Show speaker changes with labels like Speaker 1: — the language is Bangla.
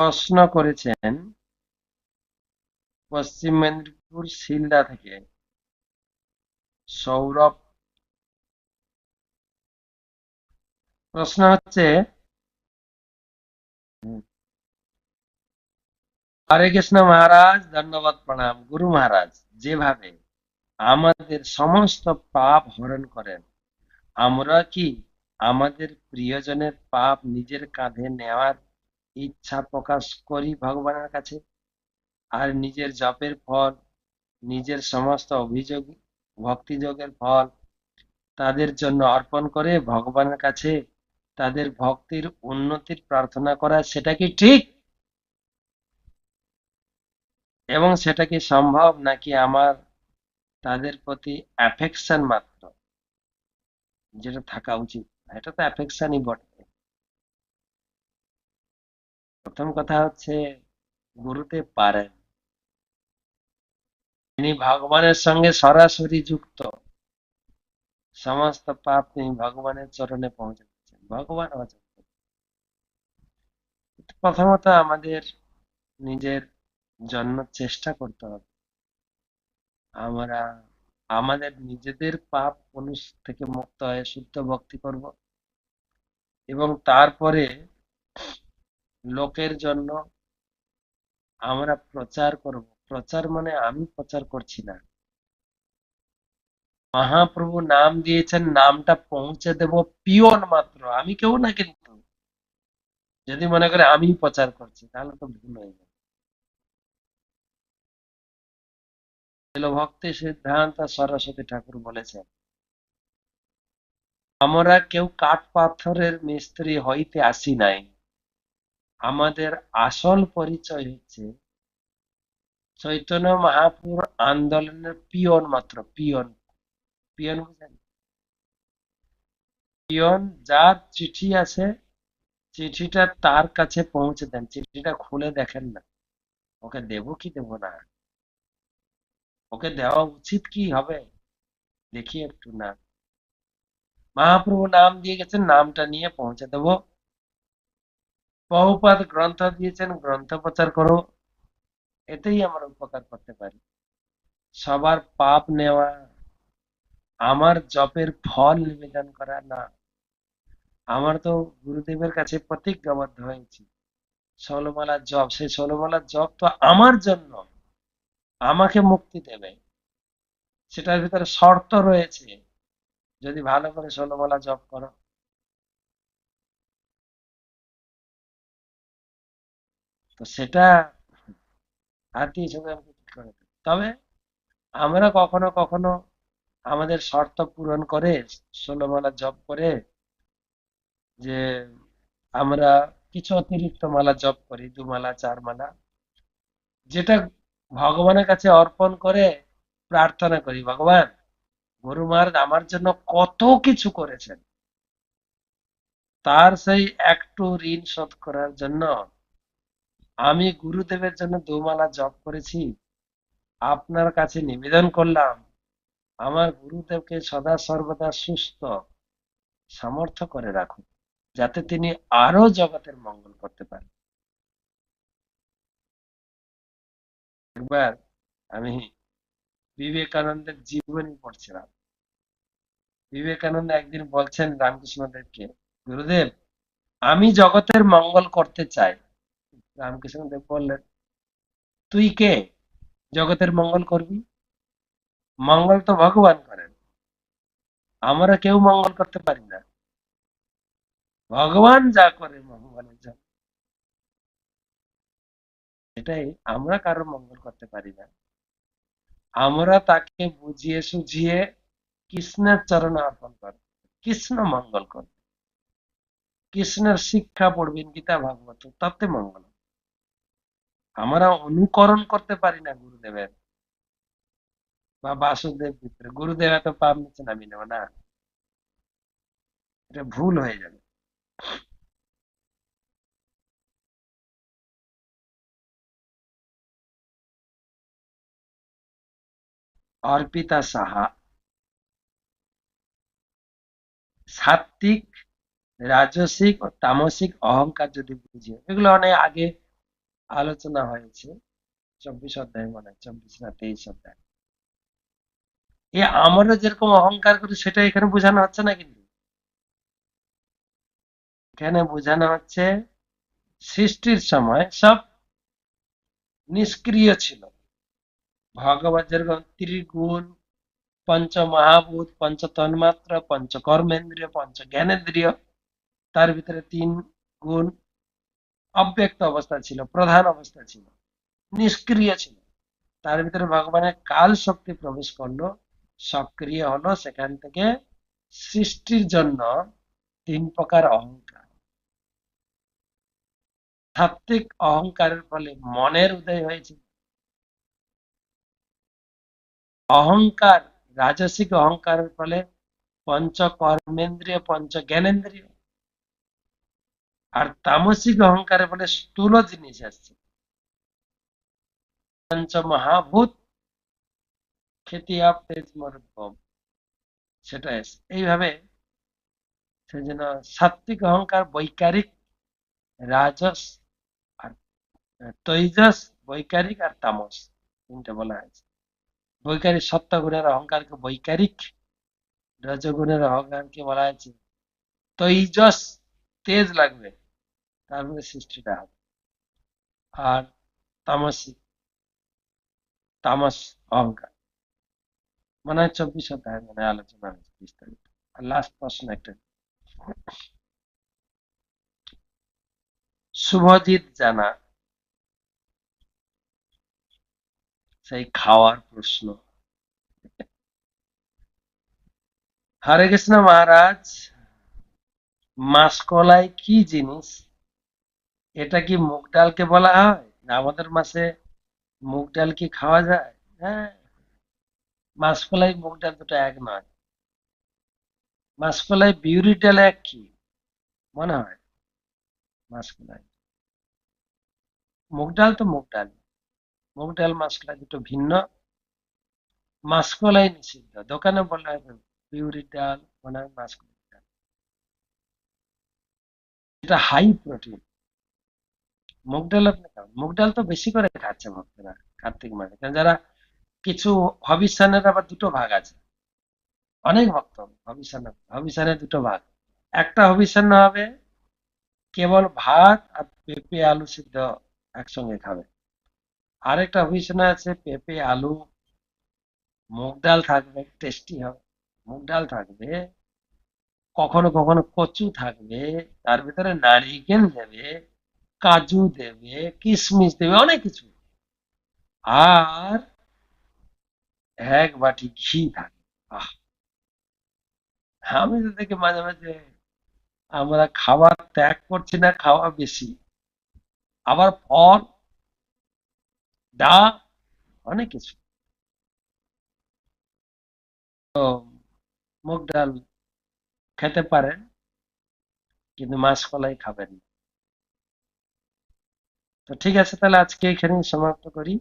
Speaker 1: প্রশ্ন করেছেন পশ্চিম মেদিনীপুর শিলদা থেকে সৌরভ। প্রশ্ন হচ্ছে, হরে কৃষ্ণ মহারাজ, ধন্যবাদ, প্রণাম। গুরু মহারাজ, যেভাবে আমাদের সমস্ত পাপ হরণ করেন, আমরা কি আমাদের প্রিয়জনের পাপ নিজের কাঁধে নেওয়ার ইচ্ছা প্রকাশ করি ভগবানের কাছে। আর নিজের জপের ফল, নিজের সমস্ত অভিযোগ, ভক্তিযোগের ফল তাদের জন্য অর্পণ করে ভগবানের কাছে তাদের ভক্তির উন্নতির প্রার্থনা করা, সেটা কি ঠিক? এবং সেটা কি সম্ভব নাকি আমার তাদের প্রতি অ্যাফেকশন মাত্র? যেটা থাকা উচিত। এটা তো অ্যাফেকশনই বটে। প্রথম কথা হচ্ছে গুরুদেব পারেন। তিনি ভগবানের সঙ্গে সরাসরি যুক্ত। সমস্ত পাপ তিনি ভগবানের চরণে পৌঁছে দিচ্ছেন ভগবান প্রথমত আমাদের নিজের জন্য চেষ্টা করতে হবে। আমরা আমাদের নিজেদের পাপ অনুষ থেকে মুক্ত হয়ে শুদ্ধ ভক্তি করব এবং তারপরে লোকের জন্য আমরা প্রচার করব। প্রচার মানে আমি প্রচার করছি না। মহাপ্রভু নাম দিয়েছেন, নামটা পৌঁছে দেব পিওন মাত্র। আমি কেউ না কিন্তু। যদি মনে করে আমি প্রচার করছি, তাহলে তো ভুল হয়ে যাবে। ভক্তি সিদ্ধান্ত, সরস্বতী ঠাকুর বলেছেন, আমরা কেউ কাঠ পাথরের মিস্ত্রি হইতে আসি নাই। আমাদের আসল পরিচয় হচ্ছে চৈতন্য মহাপুর আন্দোলনের পিয়ন মাত্র, পিয়ন। পিয়ন বুঝেন পিয়ন যার চিঠি আছে, চিঠিটা তার কাছে পৌঁছে দেন, চিঠিটা খুলে দেখেন না। ওকে দেব কি দেব না? ওকে দেওয়া উচিত কি হবে? দেখি একটু না মহাপ্রভু নাম দিয়ে গেছেন, নামটা নিয়ে পৌঁছে দেব। বহুপাত গ্রন্থ দিয়েছেন, গ্রন্থ প্রচার করো। এতেই আমরা উপকার করতে পারি। সবার পাপ নেওয়া, আমার জপের ফল নিবেদন করা না। আমার তো গুরুদেবের কাছে প্রতিজ্ঞাবদ্ধ হয়েছি। ষোলমালা জপ, সেই ষোলমালা জপ তো আমার জন্য। আমাকে মুক্তি দেবে। সেটার ভিতরে শর্ত রয়েছে। যদি ভালো করে ষোলমালা জপ করো তো সেটা আত্মীয় সঙ্গে করে তবে আমরা কখনো কখনো আমাদের শর্ত পূরণ করে ষোলমালা জপ করে যে আমরা কিছু অতিরিক্ত মালা জপ করি, দু মালা, চার মালা, যেটা ভগবানের কাছে অর্পণ করে প্রার্থনা করি, ভগবান, গুরু মহারাজ আমার জন্য কত কিছু করেছেন। তার সেই একটু ঋণ শোধ করার জন্য আমি গুরুদেবের জন্য দুমালা জপ করেছি। আপনার কাছে নিবেদন করলাম, আমার গুরুদেবকে সদা সর্বদা সুস্থ, সামর্থ্য করে রাখুন, যাতে তিনি আরও জগতের মঙ্গল করতে পারেন। একবার আমি বিবেকানন্দের জীবনী পড়ছিলাম। বিবেকানন্দ একদিন বলছেন রামকৃষ্ণদেবকে, গুরুদেব, আমি জগতের মঙ্গল করতে চাই রামকৃষ্ণদেব বললেন, তুই কে? জগতের মঙ্গল করবি? মঙ্গল তো ভগবান করেন। আমরা কেউ মঙ্গল করতে পারি না। ভগবান যা করে মঙ্গলের জন্য। এটাই আমরা কারও মঙ্গল করতে পারি না। আমরা তাকে বুঝিয়ে সুঝিয়ে কৃষ্ণের চরণে অর্পণ করব কৃষ্ণ মঙ্গল করবে। কৃষ্ণের শিক্ষা পড়বেন গীতা ভাগবত, তাতে মঙ্গল আমরা অনুকরণ করতে পারি না গুরুদেবের। বা বাসুদেব ভিতরে। গুরুদেব এত পাপ নিচ্ছেন আমি নেব না। এটা ভুল হয়ে যাবে। অর্পিতা সাহা। সাত্বিক রাজসিক ও তামসিক অহংকার যদি বুঝি। এগুলো অনেক আগে আলোচনা হয়েছে চব্বিশ অধ্যায় মনে হয় চব্বিশ না তেইশ অধ্যায়। এই আমরা যেরকম অহংকার করি সেটা এখানে বোঝানো হচ্ছে না কিন্তু? এখানে বোঝানো হচ্ছে সৃষ্টির সময় সব নিষ্ক্রিয় ছিল। ভগবত যেরকম ত্রিগুণ পঞ্চ মহাভূত পঞ্চ তন্মাত্র পঞ্চ কর্মেন্দ্রিয় পঞ্চ জ্ঞানেন্দ্রিয় তার ভিতরে তিন গুণ অব্যক্ত অবস্থা ছিল, প্রধান অবস্থা ছিল, নিষ্ক্রিয় ছিল। তার ভিতরে ভগবানের কাল শক্তি প্রবেশ করল। সক্রিয় হলো সেখান থেকে সৃষ্টির জন্য তিন প্রকার অহংকার। সাত্ত্বিক অহংকারের ফলে মনের উদয় হয়েছে। অহংকার, রাজসিক অহংকারের ফলে পঞ্চ কর্মেন্দ্রিয় পঞ্চ জ্ঞানেন্দ্রিয় আর তামসিক অহংকারের বলে স্থূল জিনিস আসছে। পঞ্চ মহাভূত খ্যাতি আপ তেজ মরুদ্ভব সেটা এইভাবে সেজন্য সাত্বিক অহংকার, বৈকারিক রাজস আর তৈজস, বৈকারিক আর তামস, তিনটা বলা হয়েছে। বৈকারিক সত্যগুণের অহংকারকে বৈকারিক রজগুণের অহংকারকে বলা হয়েছে। তৈজস, তেজ লাগবে। তার মধ্যে সৃষ্টিটা আর তামসিক তামাস অহংকার। মনে চব্বিশ অধ্যায় মানে আলোচনা হয়েছে বিস্তারিত। আর লাস্ট প্রশ্ন একটা। শুভজিৎ জানা সেই খাওয়ার প্রশ্ন। হরে কৃষ্ণ মহারাজ, মাসকলাই কি জিনিস? এটা কি মুগ ডালকে বলা হয়? না আমাদের মাসে মুগ ডাল কি খাওয়া যায়? হ্যাঁ। মাসকলাই মুগ ডাল দুটো এক নয়। মাসকলাই বিউরি ডাল এক কি? মনে হয়। মাসকলাই মুগ ডাল তো মুগ ডাল। মুগ ডাল মাসকলাই দুটো ভিন্ন। মাসকলাই নিষিদ্ধ। দোকানে বলা হয় বিউরি ডাল, মনে হয় ডাল এটা হাই প্রোটিন মুগ ডাল আপনি খান? মুগ ডাল তো বেশি করে খাচ্ছে ভক্তরা কার্তিক মাসে। কারণ যারা কিছু হবিষ্যানের আবার দুটো ভাগ আছে। অনেক ভক্ত হবিষ্যান হবিষ্যানের দুটো ভাগ। একটা হবিষ্যান্ন হবে, কেবল ভাত আর পেঁপে, আলু সিদ্ধ একসঙ্গে খাবে। আরেকটা হবিষ্যান্ন আছে, পেঁপে, আলু, মুগ ডাল থাকবে টেস্টি হবে। মুগ ডাল থাকবে, কখনো কখনো কচু থাকবে, তার ভিতরে নারিকেল দেবে কাজু দেবে কিশমিশ দেবে, অনেক কিছু। আর এক বাটি ঘি থাকে। আমি তো দেখি মাঝে মাঝে আমরা খাবার ত্যাগ করছি না, খাওয়া বেশি। আবার ফল, ডাল, অনেক কিছু। তো মুগ ডাল খেতে পারেন, কিন্তু মাছ কলাই খাবেন না। তো ঠিক আছে তাহলে আজকে এখানেই সমাপ্ত করি।